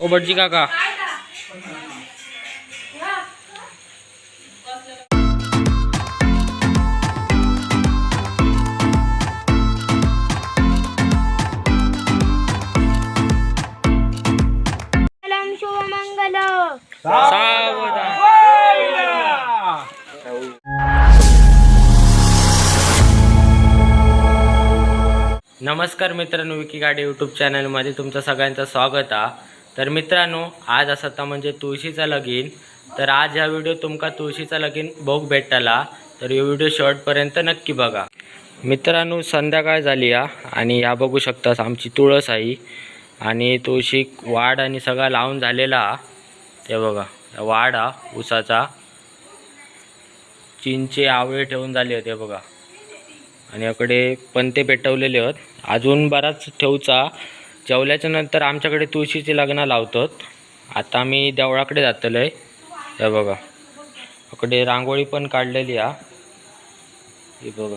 ओ भटजी काका नमस्कार मित्रांनो विकी गाडी यूट्यूब चॅनलमध्ये तुमचं सगळ्यांचं स्वागत आहे. तर मित्रांनो आज असं म्हणजे तुळशीचा लगीन. तर आज ह्या व्हिडिओ तुमका तुळशीचा लगीन बघ भेटला. तर हे व्हिडिओ शॉर्टपर्यंत नक्की बघा. मित्रांनो संध्याकाळ झाली या आणि या बघू शकतास आमची तुळस आहे आणि तुळशी वाढ आणि सगळा लावून झालेला हा. ते बघा वाढ हा उसाचा चिंचे आवळे ठेवून झाले होते बघा. आणि याकडे ते पेटवलेले आहेत. अजून बराच ठेवचा. जेवल्याच्या नंतर आमच्याकडे तुळशीचे लग्न लावतात. आता मी देवळाकडे जातलो आहे हे बघा. इकडे रांगोळी पण काढलेली हा. हे बघा.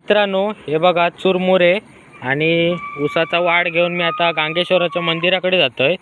मित्रांनो हे बघा चुरमुरे आणि उसाचा वाढ घेऊन मी आता गांगेश्वराच्या मंदिराकडे जातोय.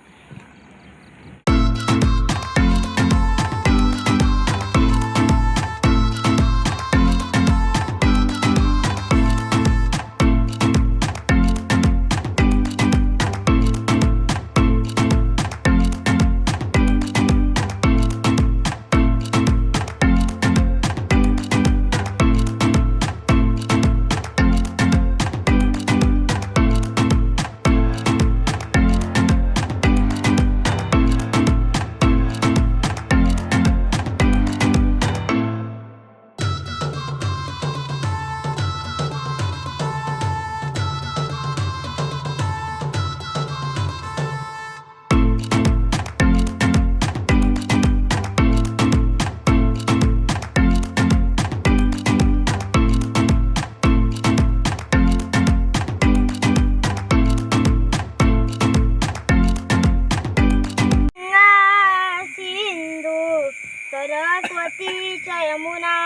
सरस्वती यमुना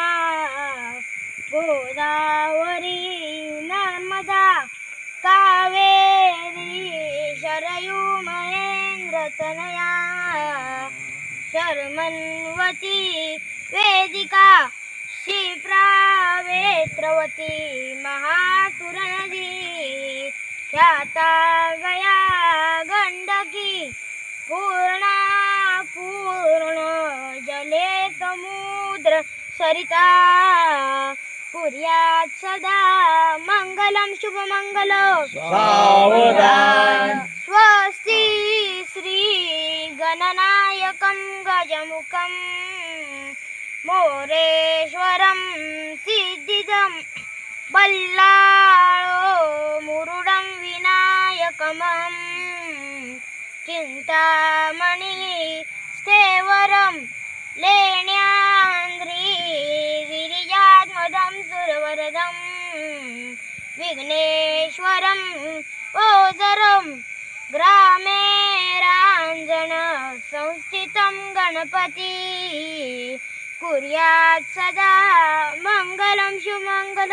गोदावरी नर्मदा कावेरी शरयू महेंद्र तनया शर्मन्वती वेदिका शिप्रावेत्रवती महासुरनदी ख्याता गया गंडकी पूर्णा पूर्ण जले समुद्र सरिता कुर्यात सदा मंगलम शुभमंगल स्वस्ति श्री गणनायकं गजमुखं मोरेश्वरं सिद्धिदं बल्लाळो मुरुडं विनायकमम् चिन्तामणि स्थेवरं लेण्यान्द्री गिरिजात्मदं सुरवरदं विघ्नेश्वरम् ओजरं ग्रामे संस्थितं गणपति कुर्यात् सदा मङ्गलं सुमङ्गल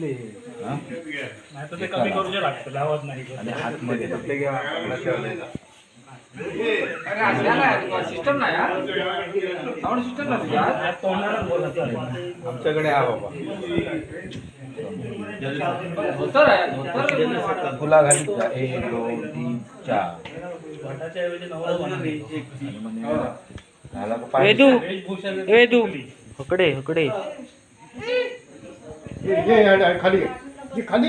हा? नाही तर ते कमी करूचे लागतं लावत नाही आणि सिस्टम नाही आमच्याकडे हा बाबा. तुला घालीचा एक दोन तीन चार. झाला का पाय? हकडे खाली. जी खाली.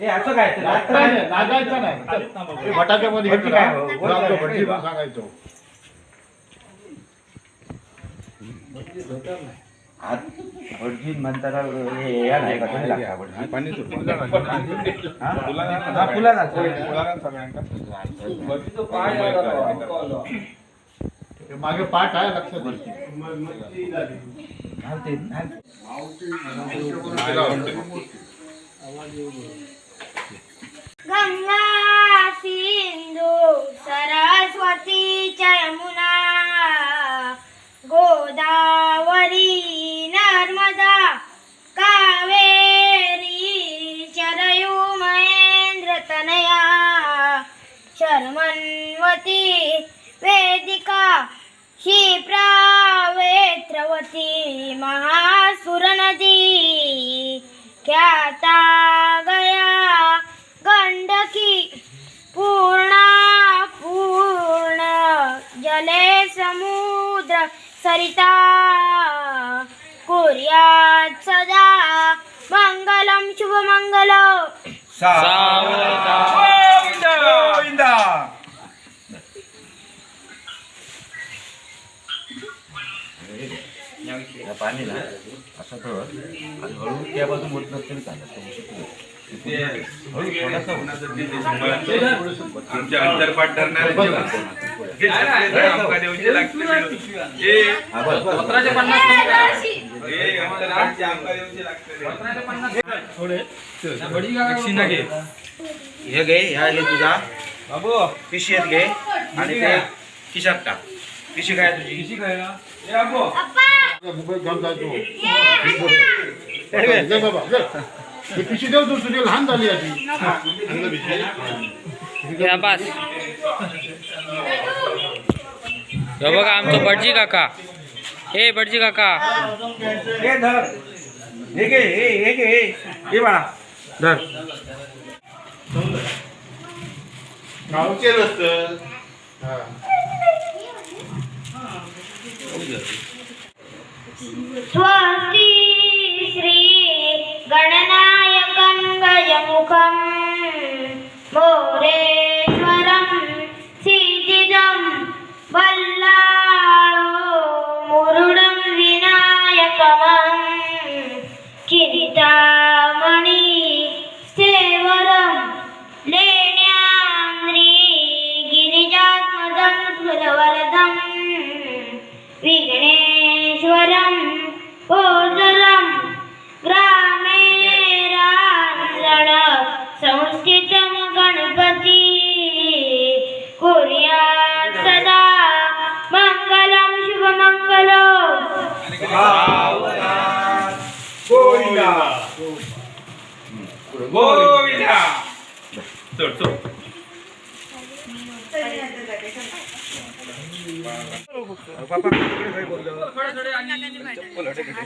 हे असं काय? नाही, काय? लागायचं नाही. ते बटाट्यामध्ये भटजी काय? हो? घेतला आमचं भटजी म्हणून सांगायचो. हात भटजी म्हणताना हे या नाही का? तुम्ही लागता भटजी? हा? हा, फुला भरतीचं पाय आहे आता. ते मागे पाठ आहे लक्षात घे. गंगा सिंधू सरस्वती यमुना गोदावरी नर्मदा कावेरी शरयू महेंद्र तनया शर्मन्वती वेदिका क्षिप्रा वेत्रवती महासुरनदी. ख्याता गया गंडकी पूर्णा पूर्ण जले समुद्र सरिता. कुर्यात सदा मंगलम शुभमंगल. सावधा. गोविंदा या पाणी ना असं धर आणि हळू त्या बाजून होत नसेल. आमच्या अंतरपाठ घे. हे घे ह्या घे तुझा. बाबू. पिशवीत घे. आणि ते खिशात टाक. पिशी काय तुझी? हे बाबू मुंबईत घेऊन जायचो जा बाबा जा. हे पिशवी देऊ लहान झाली आधी बास बघा आमचं भटजी काका हे भटजी काका हे धर हे घे हे हे घे हे हे बाळा धर गावचे रस्ते हा. स्वस्ति श्री गणनायकं गजमुखं मोरे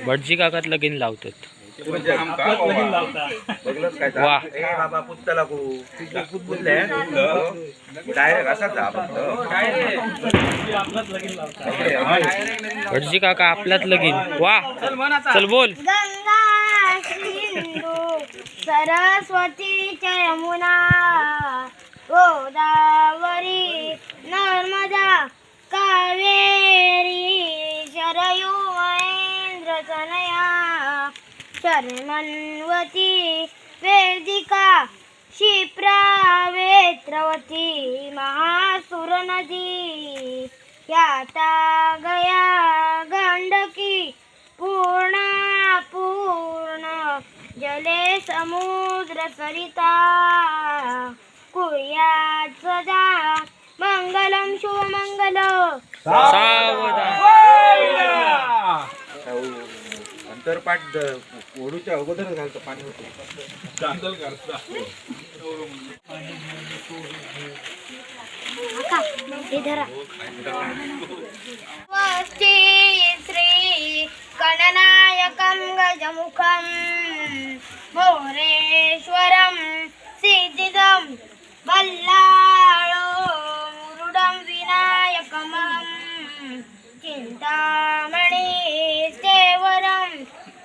भटजी काकात लगीन लावतात. वा. बाबा डायरेक्ट असाच भटजी काका आपल्यात लगीन. वा. चल बोल. गंगा सरस्वती यमुना गोदा नर्मदा कावेरी शरयू महेंद्र तनया शर्मन्वती वेदिका शिप्रावेत्रवती महासुरनदी याता गया गंडकी पूर्णा पूर्ण जले समुद्र सरिता कुर्यात सदा मंगलम शुभमंगल सावधान अंतरपाठ द- ओढूच्या अगोदरच घालतं पाणी हे श्री गणनायकं गजमुखं मोरेश्वरं सिद्धिदं बल्लाळो मुरुडं विनायकमं. चिन्तामणि सेवरं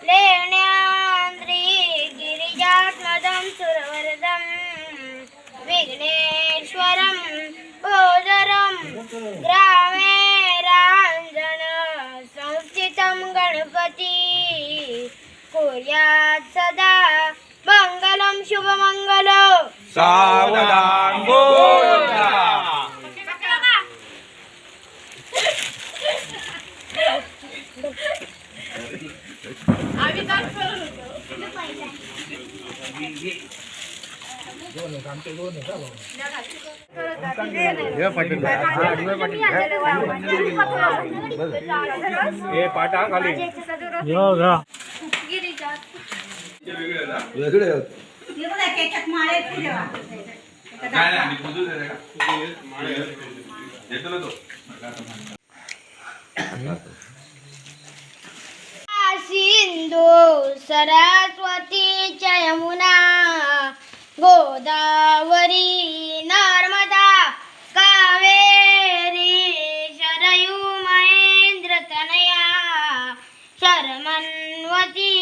लेण्यान्द्रि गिरिजात्मदं सुरवरदं विघ्नेश्वरं गोदरं ग्रामे राञ्जन संस्थितं गणपती। कुर्यात् सदा मङ्गलं शुभमङ्गलं। सावधान हे पाटा खाली. सिंधू सरस्वती यमुना. गोदावरी नर्मदा कावेरी शरयू महेंद्र तनया शर्मन्वती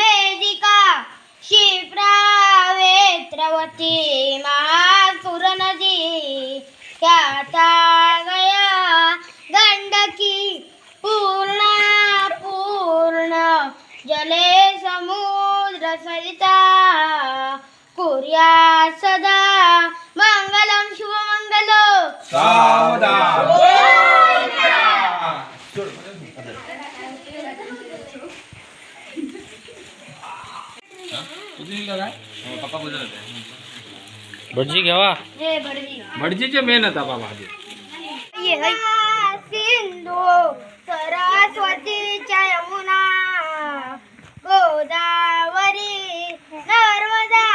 वेदिका क्षिप्रा वेत्रवती महासुरनदी ख्याता सावधान पप्पा होते भटजी घेवा जय भटजी भटजीचे मेन आता बाबा आधी सिंधू सरस्वतीच्या यमुना गोदावरी नर्मदा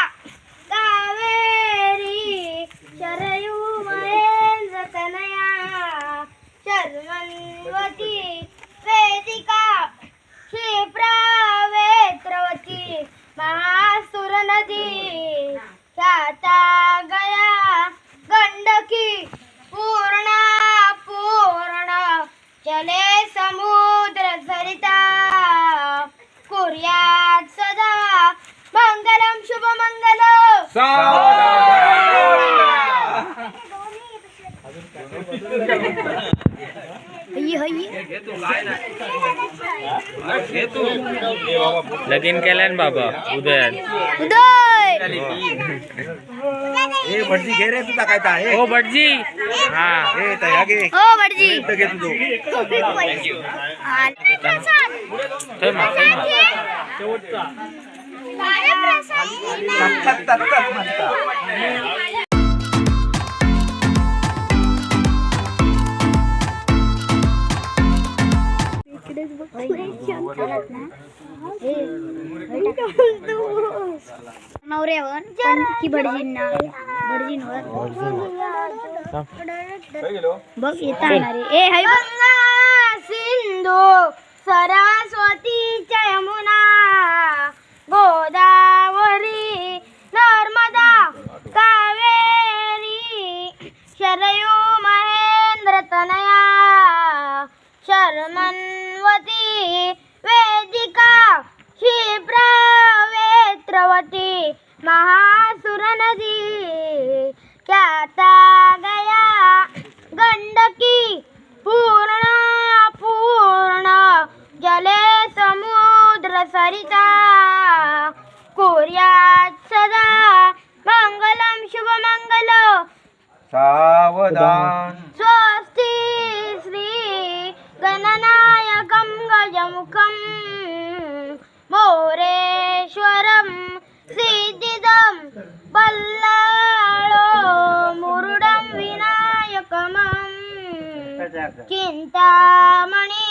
कावेरी शरयू महेंद्र तनया शर्मन्वती वेदिका क्षिप्रा वेत्रवती महासुर नदी. ख्याता गया गंडकी पूर्ण पूर्ण. चले समुद्र सरिता कुर्यात सदा मंगलम शुभमंगल. लगीन केलं ना बाबा उदयन उदय। भटजी घे रे तुझा काय आहे हो भटजी। हा। हे तया घे हो भटजी। घे तुझो. आणि प्रसाद थंय मा, थंय मा. आणि प्रसाद नवऱ्यावर की भटजींना? भटजींवर. बघ येता येणार ए हाय सिंधू सरस्वतीच्या यमुना गोदावरी नर्मदा कावेरी शरयू महेंद्र तनया शर्मन्वती वेदिका क्षिप्रा वेत्रवती महासुर नदी ख्याता गया गंडकी पूर्ण पूर्ण जले समुद्र सरिता कोर्यात सदा मंगलम शुभमंगल। सावधान। बल्लाळो मुरुडं विनायकमं चिन्तामणि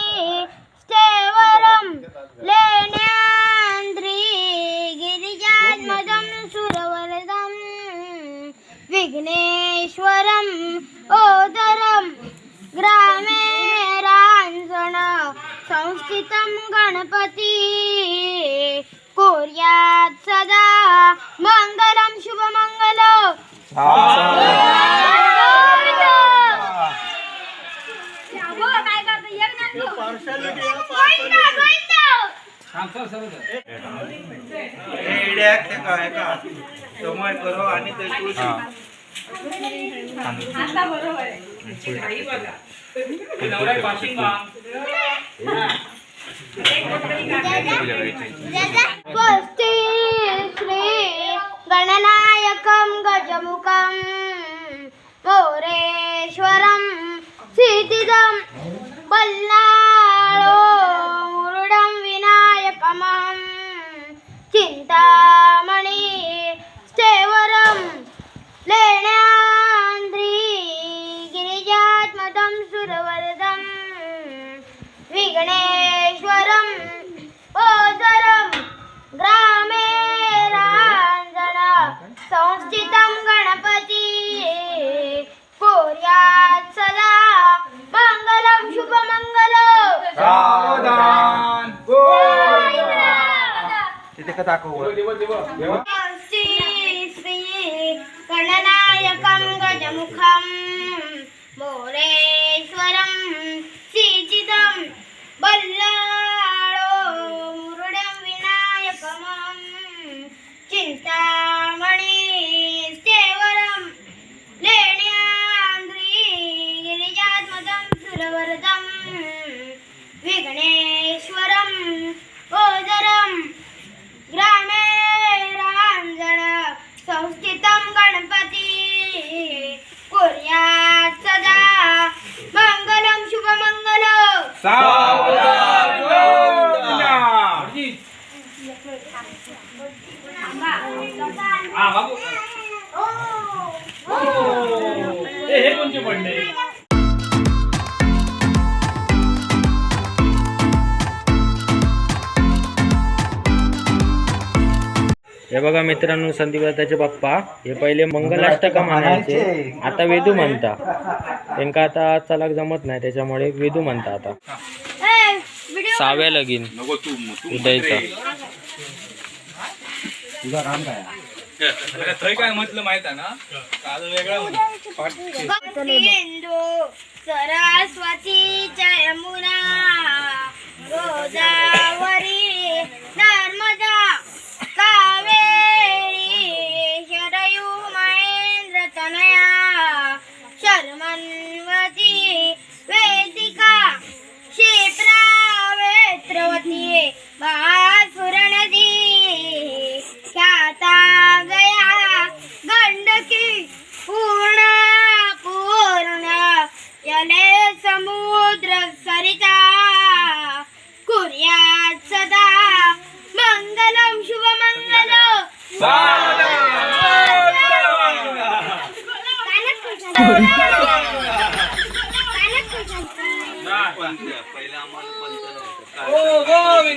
स्थेवरं लेण्यान्द्रि गिरिजात्मजं सुरवरदं विघ्नेश्वरं ओदरं ग्रामे राञ्जन संस्थितं गणपती कुर्यात् सदा. मङ्गलं शुभमङ्गल समय करो आणि ते श्री गणनायकं गजमुखं मोरेश्वरं सिद्धिदं पल्लाळो मुरुडं शुभमङ्गलं हे बघा मित्रांनो संदीपदाचे बाप्पा हे पहिले मंगलाष्टका म्हणायचे. आता वेदू म्हणता. त्यांका आता चलाक जमत नाही त्याच्यामुळे वेदू म्हणता आता. साव्या सहाव्या लगीन. उदयचा. काय म्हटलं माहीत आहे ना काल वेगळा सरस्वतीच्या गोदावरी नर्मदा शर्मन्वती वेदिका क्षिप्रा वेत्रवती महासुर ख्याता गया गंडकी पूर्ण पूर्ण जले समुद्र सरिता. कुर्यात सदा मंगलम शुभमंगल.